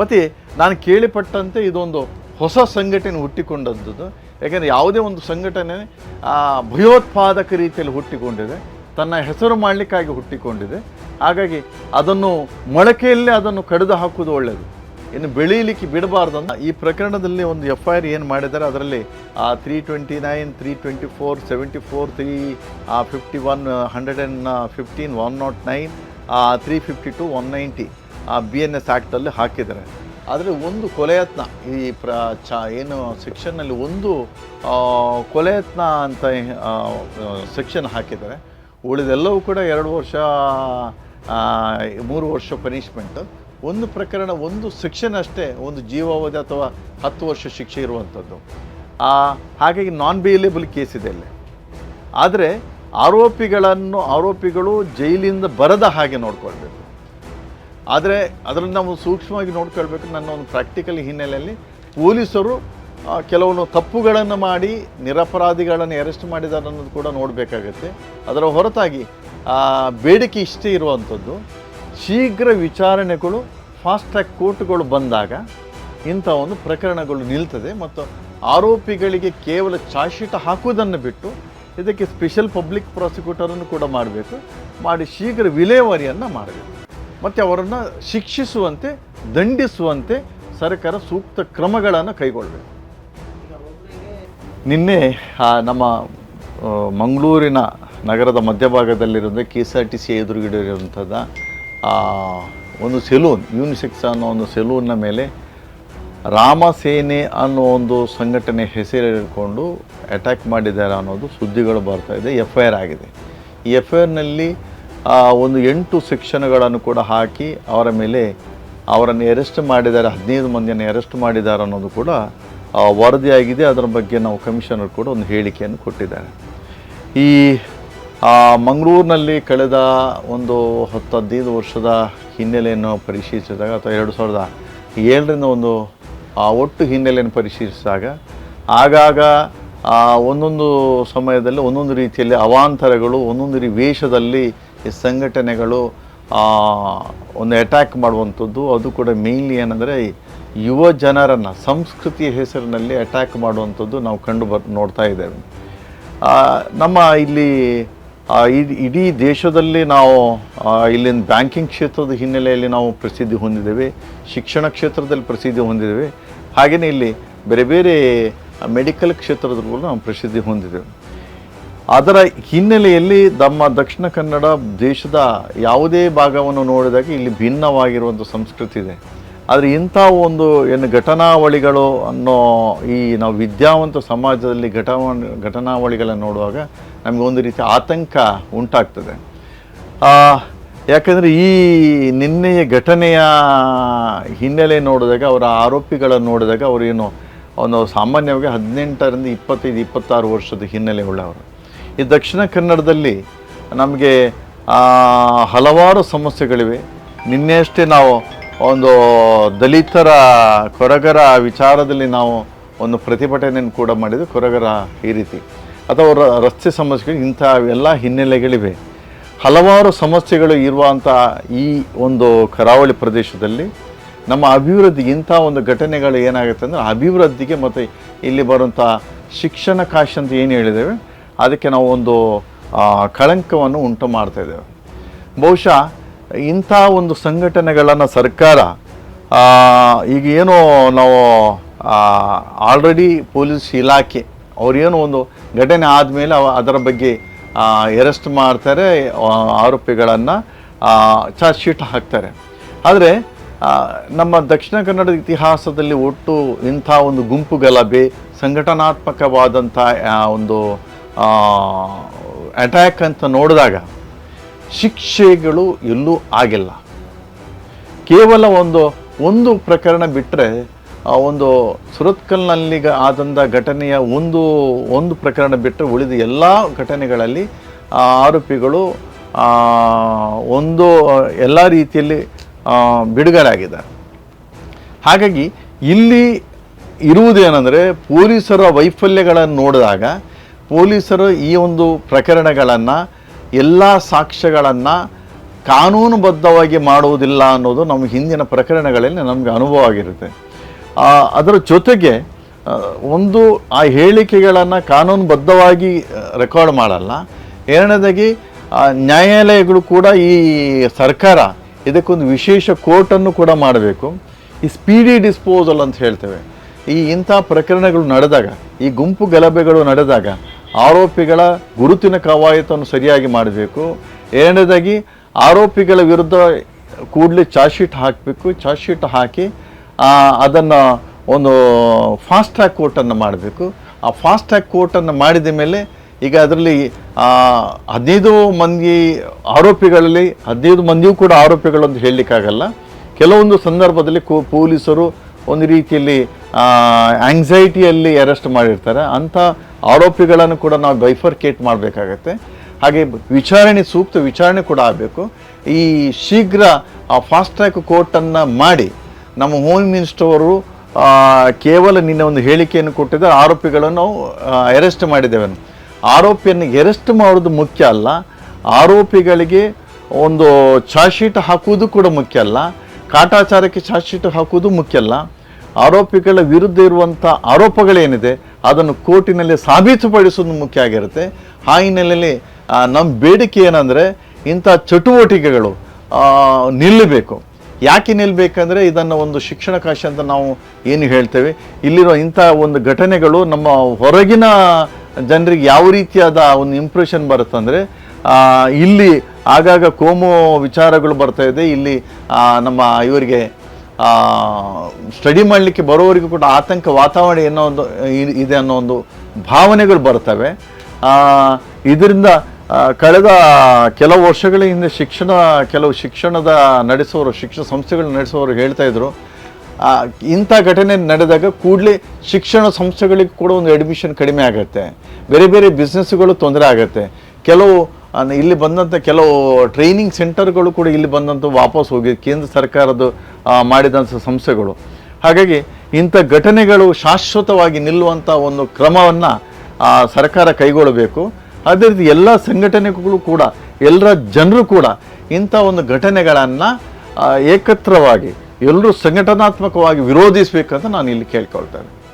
ಮತ್ತು ನಾನು ಕೇಳಿಪಟ್ಟಂತೆ ಇದೊಂದು ಹೊಸ ಸಂಘಟನೆ ಹುಟ್ಟಿಕೊಂಡದ್ದು ಯಾಕೆಂದರೆ ಯಾವುದೇ ಒಂದು ಸಂಘಟನೆ ಆ, ಭಯೋತ್ಪಾದಕ ರೀತಿಯಲ್ಲಿ ಹುಟ್ಟಿಕೊಂಡಿದೆ. ತನ್ನ ಹೆಸರು ಮಾಡಲಿಕ್ಕಾಗಿ ಹುಟ್ಟಿಕೊಂಡಿದೆ. ಹಾಗಾಗಿ ಅದನ್ನು ಮೊಳಕೆಯಲ್ಲೇ ಅದನ್ನು ಕಡಿದು ಹಾಕುವುದು ಒಳ್ಳೆಯದು ಇನ್ನು ಬೆಳೀಲಿಕ್ಕೆ ಬಿಡಬಾರ್ದು ಅಂತ. ಈ ಪ್ರಕರಣದಲ್ಲಿ ಒಂದು ಎಫ್ ಐ ಆರ್ ಏನು ಮಾಡಿದ್ದಾರೆ ಅದರಲ್ಲಿ three twenty nine three twenty four seventy four three fifty one hundred and fifteen one naught nine three fifty two one ninety B N S ಆ್ಯಕ್ಟಲ್ಲಿ ಹಾಕಿದ್ದಾರೆ. ಆದರೆ ಒಂದು ಕೊಲೆಯತ್ನ ಈ ಪ್ರ ಚ ಏನು ಸೆಕ್ಷನ್ನಲ್ಲಿ ಒಂದು ಆ, ಕೊಲೆಯತ್ನ ಅಂತ ಸೆಕ್ಷನ್ ಹಾಕಿದ್ದಾರೆ. ಉಳಿದೆಲ್ಲವೂ ಕೂಡ ಎರಡು ವರ್ಷ ಆ, ಮೂರು ವರ್ಷ ಪನಿಷ್ಮೆಂಟು. ಒಂದು ಪ್ರಕರಣ ಒಂದು ಸೆಕ್ಷನ್ ಅಷ್ಟೇ ಒಂದು ಜೀವಾವಧಿ ಅಥವಾ ಹತ್ತು ವರ್ಷ ಶಿಕ್ಷೆ ಇರುವಂಥದ್ದು. ಆ, ಹಾಗಾಗಿ ನಾನ್ ಬೇಲೇಬಲ್ ಕೇಸ್ ಇದೆ ಅಲ್ಲಿ ಆದರೆ ಆರೋಪಿಗಳನ್ನು ಆರೋಪಿಗಳು ಜೈಲಿಂದ ಬರದ ಹಾಗೆ ನೋಡ್ಕೊಳ್ಬೇಕು. ಆದರೆ ಅದರಲ್ಲಿ ನಾವು ಸೂಕ್ಷ್ಮವಾಗಿ ನೋಡ್ಕೊಳ್ಬೇಕು ನನ್ನ ಒಂದು ಪ್ರಾಕ್ಟಿಕಲ್ ಹಿನ್ನೆಲೆಯಲ್ಲಿ. ಪೊಲೀಸರು ಕೆಲವೊಂದು ತಪ್ಪುಗಳನ್ನು ಮಾಡಿ, ನಿರಪರಾಧಿಗಳನ್ನು ಅರೆಸ್ಟ್ ಮಾಡಿದ್ದಾರೆ ಅನ್ನೋದು ಕೂಡ ನೋಡಬೇಕಾಗತ್ತೆ. ಅದರ ಹೊರತಾಗಿ ಬೇಡಿಕೆ ಇಷ್ಟೇ ಇರುವಂಥದ್ದು. ಶೀಘ್ರ ವಿಚಾರಣೆಗಳು ಫಾಸ್ಟ್ ಟ್ರ್ಯಾಕ್ ಕೋರ್ಟ್ಗಳು ಬಂದಾಗ ಇಂಥ ಒಂದು ಪ್ರಕರಣಗಳು ನಿಲ್ತದೆ ಮತ್ತು ಆರೋಪಿಗಳಿಗೆ ಕೇವಲ ಚಾರ್ಜ್ ಶೀಟ್ ಹಾಕುವುದನ್ನು ಬಿಟ್ಟು ಇದಕ್ಕೆ ಸ್ಪೆಷಲ್ ಪಬ್ಲಿಕ್ ಪ್ರಾಸಿಕ್ಯೂಟರನ್ನು ಕೂಡ ಮಾಡಬೇಕು. ಮಾಡಿ ಶೀಘ್ರ ವಿಲೇವಾರಿಯನ್ನು ಮಾಡಬೇಕು. ಮತ್ತು ಅವರನ್ನು ಶಿಕ್ಷಿಸುವಂತೆ, ದಂಡಿಸುವಂತೆ ಸರ್ಕಾರ ಸೂಕ್ತ ಕ್ರಮಗಳನ್ನು ಕೈಗೊಳ್ಳಬೇಕು ನಿನ್ನೆ ನಮ್ಮ ಮಂಗಳೂರಿನ ನಗರದ ಮಧ್ಯಭಾಗದಲ್ಲಿರುವ K S R T C ಎದುರುಗಿಡಿರುವಂಥದ್ದು ಒಂದು ಸೆಲೂನ್, ಯೂನಿಸೆಕ್ಸ್ ಅನ್ನೋ ಒಂದು ಸೆಲೂನ್ನ ಮೇಲೆ ರಾಮಸೇನೆ ಅನ್ನೋ ಒಂದು ಸಂಘಟನೆ ಹೆಸರಿಟ್ಕೊಂಡು ಅಟ್ಯಾಕ್ ಮಾಡಿದ್ದಾರೆ ಅನ್ನೋದು ಸುದ್ದಿಗಳು ಬರ್ತಾ ಇದೆ ಎಫ್ ಐ ಆರ್ ಆಗಿದೆ. ಈ ಎಫ್ ಐ ಆರ್ನಲ್ಲಿ ಒಂದು ಎಂಟು ಸೆಕ್ಷನ್ಗಳನ್ನು ಕೂಡ ಹಾಕಿ ಅವರ ಮೇಲೆ ಅವರನ್ನು ಅರೆಸ್ಟ್ ಮಾಡಿದ್ದಾರೆ ಹದಿನೈದು ಮಂದಿಯನ್ನು ಅರೆಸ್ಟ್ ಮಾಡಿದ್ದಾರೆ ಅನ್ನೋದು ಕೂಡ ವರದಿಯಾಗಿದೆ. ಅದರ ಬಗ್ಗೆ ನಾವು ಕಮಿಷನರ್ ಕೂಡ ಒಂದು ಹೇಳಿಕೆಯನ್ನು ಕೊಟ್ಟಿದ್ದಾರೆ. ಈ ಮಂಗಳೂರಿನಲ್ಲಿ ಕಳೆದ ಒಂದು ಹತ್ತು ಹದಿನೈದು ವರ್ಷದ ಹಿನ್ನೆಲೆಯನ್ನು ಪರಿಶೀಲಿಸಿದಾಗ ಅಥವಾ ಎರಡು ಸಾವಿರದ ಏಳರಿಂದ ಒಂದು ಆ, ಒಟ್ಟು ಹಿನ್ನೆಲೆಯನ್ನು ಪರಿಶೀಲಿಸಿದಾಗ ಆಗಾಗ ಒಂದೊಂದು ಸಮಯದಲ್ಲಿ ಒಂದೊಂದು ರೀತಿಯಲ್ಲಿ ಅವಾಂತರಗಳು ಒಂದೊಂದು ವೇಷದಲ್ಲಿ ಈ ಸಂಘಟನೆಗಳು ಒಂದು ಅಟ್ಯಾಕ್ ಮಾಡುವಂಥದ್ದು, ಅದು ಕೂಡ ಮೇಯ್ನ್ಲಿ ಏನಂದರೆ ಯುವ ಜನರನ್ನು, ಸಂಸ್ಕೃತಿಯ ಹೆಸರಿನಲ್ಲಿ ಅಟ್ಯಾಕ್ ಮಾಡುವಂಥದ್ದು ನಾವು ಕಂಡು ಬರ್, ನೋಡ್ತಾ ಇದ್ದೇವೆ. ನಮ್ಮ ಇಲ್ಲಿ ಇಡೀ- ದೇಶದಲ್ಲಿ ನಾವು ಇಲ್ಲಿನ ಬ್ಯಾಂಕಿಂಗ್ ಕ್ಷೇತ್ರದ ಹಿನ್ನೆಲೆಯಲ್ಲಿ ನಾವು ಪ್ರಸಿದ್ಧಿ ಹೊಂದಿದ್ದೇವೆ, ಶಿಕ್ಷಣ ಕ್ಷೇತ್ರದಲ್ಲಿ ಪ್ರಸಿದ್ಧಿ ಹೊಂದಿದ್ದೇವೆ. ಹಾಗೆಯೇ ಇಲ್ಲಿ ಬೇರೆ ಬೇರೆ ಮೆಡಿಕಲ್ ಕ್ಷೇತ್ರದಲ್ಲೂ ನಾವು ಪ್ರಸಿದ್ಧಿ ಹೊಂದಿದ್ದೇವೆ. ಅದರ ಹಿನ್ನೆಲೆಯಲ್ಲಿ ನಮ್ಮ ದಕ್ಷಿಣ ಕನ್ನಡ ದೇಶದ ಯಾವುದೇ ಭಾಗವನ್ನು ನೋಡಿದಾಗ ಇಲ್ಲಿ ಭಿನ್ನವಾಗಿರುವಂಥ ಸಂಸ್ಕೃತಿ ಇದೆ. ಆದರೆ ಇಂಥ ಒಂದು ಏನು ಘಟನಾವಳಿಗಳು ಅನ್ನೋ ಈ ನಾವು ವಿದ್ಯಾವಂತ ಸಮಾಜದಲ್ಲಿ ಘಟನಾ ಘಟನಾವಳಿಗಳನ್ನು ನೋಡುವಾಗ ನಮಗೆ ಒಂದು ರೀತಿ ಆತಂಕ ಉಂಟಾಗ್ತದೆ. ಯಾಕಂದರೆ ಈ ನಿನ್ನೆಯ ಘಟನೆಯ ಹಿನ್ನೆಲೆ ನೋಡಿದಾಗ, ಅವರ ಆರೋಪಿಗಳನ್ನು ನೋಡಿದಾಗ ಅವರೇನು ಒಂದು ಸಾಮಾನ್ಯವಾಗಿ ಹದಿನೆಂಟರಿಂದ ಇಪ್ಪತ್ತೈದು, ಇಪ್ಪತ್ತಾರು ವರ್ಷದ ಹಿನ್ನೆಲೆ ಉಳ್ಳವರು. ಈ ದಕ್ಷಿಣ ಕನ್ನಡದಲ್ಲಿ ನಮಗೆ ಹಲವಾರು ಸಮಸ್ಯೆಗಳಿವೆ. ನಿನ್ನೆಯಷ್ಟೇ ನಾವು ಒಂದು ದಲಿತರ ಕೊರಗರ ವಿಚಾರದಲ್ಲಿ ನಾವು ಒಂದು ಪ್ರತಿಭಟನೆಯನ್ನು ಕೂಡ ಮಾಡಿದ್ವಿ. ಕೊರಗರ ಈ ರೀತಿ. ಅಥವಾ ರಸ್ತೆ ಸಮಸ್ಯೆಗಳು, ಇಂಥ ಎಲ್ಲ ಹಿನ್ನೆಲೆಗಳಿವೆ. ಹಲವಾರು ಸಮಸ್ಯೆಗಳು ಇರುವಂಥ ಈ ಒಂದು ಕರಾವಳಿ ಪ್ರದೇಶದಲ್ಲಿ ನಮ್ಮ ಅಭಿವೃದ್ಧಿ, ಇಂಥ ಒಂದು ಘಟನೆಗಳು ಏನಾಗುತ್ತೆ ಅಂದರೆ ಅಭಿವೃದ್ಧಿಗೆ ಮತ್ತು ಇಲ್ಲಿ ಬರುವಂಥ ಶಿಕ್ಷಣ ಕಾಶಿ ಅಂತ ಏನು ಹೇಳಿದ್ದೇವೆ ಅದಕ್ಕೆ ನಾವು ಒಂದು ಕಳಂಕವನ್ನು ಉಂಟು ಮಾಡ್ತಾ ಇದ್ದೇವೆ. ಬಹುಶಃ ಇಂಥ ಒಂದು ಸಂಘಟನೆಗಳನ್ನು ಸರ್ಕಾರ ಈಗ ಏನೋ ನಾವು ಆಲ್ರೆಡಿ ಪೊಲೀಸ್ ಇಲಾಖೆ ಅವರೇನು ಒಂದು ಘಟನೆ ಆದಮೇಲೆ ಅದರ ಬಗ್ಗೆ ಅರೆಸ್ಟ್ ಮಾಡ್ತಾರೆ ಆರೋಪಿಗಳನ್ನು ಚಾರ್ಜ್ ಶೀಟ್ ಹಾಕ್ತಾರೆ. ಆದರೆ ನಮ್ಮ ದಕ್ಷಿಣ ಕನ್ನಡದ ಇತಿಹಾಸದಲ್ಲಿ ಒಟ್ಟು ಇಂಥ ಒಂದು ಗುಂಪು ಗಲಭೆ ಸಂಘಟನಾತ್ಮಕವಾದಂಥ ಒಂದು ಅಟ್ಯಾಕ್ ಅಂತ ನೋಡಿದಾಗ ಶಿಕ್ಷೆಗಳು ಎಲ್ಲೂ ಆಗಿಲ್ಲ. ಕೇವಲ ಒಂದು ಒಂದು ಪ್ರಕರಣ ಬಿಟ್ಟರೆ ಒಂದು ಸುರತ್ಕಲ್ನಲ್ಲಿ ಆದಂಥ ಘಟನೆಯ ಒಂದು ಒಂದು ಪ್ರಕರಣ ಬಿಟ್ಟರೆ ಉಳಿದ ಎಲ್ಲ ಘಟನೆಗಳಲ್ಲಿ ಆರೋಪಿಗಳು ಒಂದು ಎಲ್ಲ ರೀತಿಯಲ್ಲಿ ಆ, ಬಿಡುಗಡೆ ಆಗಿದ್ದಾರೆ ಹಾಗಾಗಿ ಇಲ್ಲಿ ಇರುವುದೇನೆಂದರೆ ಪೊಲೀಸರ ವೈಫಲ್ಯಗಳನ್ನು ನೋಡಿದಾಗ ಪೊಲೀಸರು ಈ ಒಂದು ಪ್ರಕರಣಗಳನ್ನು, ಎಲ್ಲ ಸಾಕ್ಷ್ಯಗಳನ್ನು ಕಾನೂನುಬದ್ಧವಾಗಿ ಮಾಡುವುದಿಲ್ಲ ಅನ್ನೋದು ನಮ್ಮ ಹಿಂದಿನ ಪ್ರಕರಣಗಳಲ್ಲಿ ನಮಗೆ ಅನುಭವ ಆಗಿರುತ್ತೆ. ಅದರ ಜೊತೆಗೆ ಒಂದು ಆ ಹೇಳಿಕೆಗಳನ್ನು ಕಾನೂನುಬದ್ಧವಾಗಿ ರೆಕಾರ್ಡ್ ಮಾಡಲ್ಲ. ಎರಡನೇದಾಗಿ ನ್ಯಾಯಾಲಯಗಳು ಕೂಡ ಈ ಸರ್ಕಾರ ಇದಕ್ಕೊಂದು ವಿಶೇಷ ಕೋರ್ಟನ್ನು ಕೂಡ ಮಾಡಬೇಕು. ಈ ಸ್ಪೀಡಿ ಡಿಸ್ಪೋಸಲ್ ಅಂತ ಹೇಳ್ತೇವೆ. ಈ ಇಂಥ ಪ್ರಕರಣಗಳು ನಡೆದಾಗ, ಈ ಗುಂಪು ಗಲಭೆಗಳು ನಡೆದಾಗ ಆರೋಪಿಗಳ ಗುರುತಿನ ಕವಾಯತನ್ನು ಸರಿಯಾಗಿ ಮಾಡಬೇಕು. ಎರಡನೇದಾಗಿ, ಆರೋಪಿಗಳ ವಿರುದ್ಧ ಕೂಡಲೇ ಚಾರ್ಜ್ ಶೀಟ್ ಹಾಕಬೇಕು. ಚಾರ್ಜ್ ಶೀಟ್ ಹಾಕಿ ಅದನ್ನು ಒಂದು ಫಾಸ್ಟ್ ಟ್ರ್ಯಾಕ್ ಕೋರ್ಟನ್ನು ಮಾಡಬೇಕು. ಆ ಫಾಸ್ಟ್ ಟ್ರ್ಯಾಕ್ ಕೋರ್ಟನ್ನು ಮಾಡಿದ ಮೇಲೆ ಈಗ ಅದರಲ್ಲಿ ಹದಿನೈದು ಮಂದಿ ಆರೋಪಿಗಳಲ್ಲಿ, ಹದಿನೈದು ಮಂದಿಯೂ ಕೂಡ ಆರೋಪಿಗಳು ಅಂತ ಹೇಳಲಿಕ್ಕಾಗಲ್ಲ. ಕೆಲವೊಂದು ಸಂದರ್ಭದಲ್ಲಿ ಕೋ, ಪೊಲೀಸರು ಒಂದು ರೀತಿಯಲ್ಲಿ ಆಂಗ್ಸೈಟಿಯಲ್ಲಿ ಅರೆಸ್ಟ್ ಮಾಡಿರ್ತಾರೆ. ಅಂಥ ಆರೋಪಿಗಳನ್ನು ಕೂಡ ನಾವು ಬೈಫರ್ಕೇಟ್ ಮಾಡಬೇಕಾಗತ್ತೆ. ಹಾಗೆ ವಿಚಾರಣೆ ಸೂಕ್ತ ವಿಚಾರಣೆ ಕೂಡ ಆಗಬೇಕು. ಈ ಶೀಘ್ರ ಆ ಫಾಸ್ಟ್ ಟ್ರ್ಯಾಕ್ ಕೋರ್ಟನ್ನು ಮಾಡಿ ನಮ್ಮ ಹೋಮ್ ಮಿನಿಸ್ಟರ್ ಅವರು ಕೇವಲ ನಿನ್ನೆ ಒಂದು ಹೇಳಿಕೆಯನ್ನು ಕೊಟ್ಟಿದ್ದಾರೆ. ಆರೋಪಿಗಳನ್ನು ಅರೆಸ್ಟ್ ಮಾಡಿದ್ದೇವೆ ಆರೋಪಿಯನ್ನು ಅರೆಸ್ಟ್ ಮಾಡೋದು ಮುಖ್ಯ ಅಲ್ಲ. ಆರೋಪಿಗಳಿಗೆ ಒಂದು ಚಾರ್ಜ್ ಶೀಟ್ ಹಾಕುವುದು ಕೂಡ ಮುಖ್ಯ ಅಲ್ಲ. ಕಾಟಾಚಾರಕ್ಕೆ ಚಾರ್ಜ್ ಶೀಟ್ ಹಾಕುವುದು ಮುಖ್ಯ ಅಲ್ಲ. ಆರೋಪಿಗಳ ವಿರುದ್ಧ ಇರುವಂಥ ಆರೋಪಗಳೇನಿದೆ, ಅದನ್ನು ಕೋರ್ಟಿನಲ್ಲಿ ಸಾಬೀತುಪಡಿಸೋದು ಮುಖ್ಯ ಆಗಿರುತ್ತೆ. ಆ ಹಿನ್ನೆಲೆಯಲ್ಲಿ ನಮ್ಮ ಬೇಡಿಕೆ ಏನಂದರೆ, ಇಂಥ ಚಟುವಟಿಕೆಗಳು ನಿಲ್ಲಬೇಕು. ಯಾಕೆ ನಿಲ್ಲಬೇಕಂದ್ರೆ ಇದನ್ನು ಒಂದು ಶಿಕ್ಷಣ ಕಾಶಿ ಅಂತ ನಾವು ಏನು ಹೇಳ್ತೇವೆ, ಇಲ್ಲಿರೋ ಇಂಥ ಒಂದು ಘಟನೆಗಳು ನಮ್ಮ ಹೊರಗಿನ ಜನರಿಗೆ ಯಾವ ರೀತಿಯಾದ ಒಂದು ಇಂಪ್ರೆಷನ್ ಬರುತ್ತಂದರೆ ಇಲ್ಲಿ ಆಗಾಗ ಕೋಮು ವಿಚಾರಗಳು ಬರ್ತಾ ಇದೆ, ಇಲ್ಲಿ ನಮ್ಮ ಇವರಿಗೆ ಸ್ಟಡಿ ಮಾಡಲಿಕ್ಕೆ ಬರೋವರಿಗೂ ಕೂಡ ಆತಂಕ ವಾತಾವರಣ ಏನೋ ಒಂದು ಇದೆ ಅನ್ನೋ ಒಂದು ಭಾವನೆಗಳು ಬರ್ತವೆ. ಇದರಿಂದ ಕಳೆದ ಕೆಲವು ವರ್ಷಗಳ ಹಿಂದೆ ಶಿಕ್ಷಣ, ಕೆಲವು ಶಿಕ್ಷಣದ ನಡೆಸೋರು ಶಿಕ್ಷಣ ಸಂಸ್ಥೆಗಳನ್ನ ನಡೆಸೋರು ಹೇಳ್ತಾ ಇದ್ರು. ಇಂಥ ಘಟನೆ ನಡೆದಾಗ ಕೂಡಲೇ ಶಿಕ್ಷಣ ಸಂಸ್ಥೆಗಳಿಗೆ ಕೂಡ ಒಂದು ಅಡ್ಮಿಷನ್ ಕಡಿಮೆ ಆಗುತ್ತೆ. ಬೇರೆ ಬೇರೆ ಬಿಸ್ನೆಸ್ಗಳು ತೊಂದರೆ ಆಗುತ್ತೆ. ಕೆಲವು ಇಲ್ಲಿ ಬಂದಂಥ ಕೆಲವು ಟ್ರೈನಿಂಗ್ ಸೆಂಟರ್ಗಳು ಕೂಡ ಇಲ್ಲಿ ಬಂದಂಥ ವಾಪಸ್ ಹೋಗಿ ಕೇಂದ್ರ ಸರ್ಕಾರದ ಮಾಡಿದಂಥ ಸಂಸ್ಥೆಗಳು. ಹಾಗಾಗಿ ಇಂಥ ಘಟನೆಗಳು ಶಾಶ್ವತವಾಗಿ ನಿಲ್ಲುವಂಥ ಒಂದು ಕ್ರಮವನ್ನು ಸರ್ಕಾರ ಕೈಗೊಳ್ಳಬೇಕು. ಅದೇ ರೀತಿ ಎಲ್ಲ ಸಂಘಟನೆಗಳು ಕೂಡ ಎಲ್ಲರ ಜನರು ಕೂಡ ಇಂಥ ಒಂದು ಘಟನೆಗಳನ್ನು ಏಕತ್ರವಾಗಿ, ಎಲ್ಲರೂ ಸಂಘಟನಾತ್ಮಕವಾಗಿ ವಿರೋಧಿಸಬೇಕಂತ ನಾನು ಇಲ್ಲಿ ಕೇಳ್ಕೊಳ್ತೇನೆ.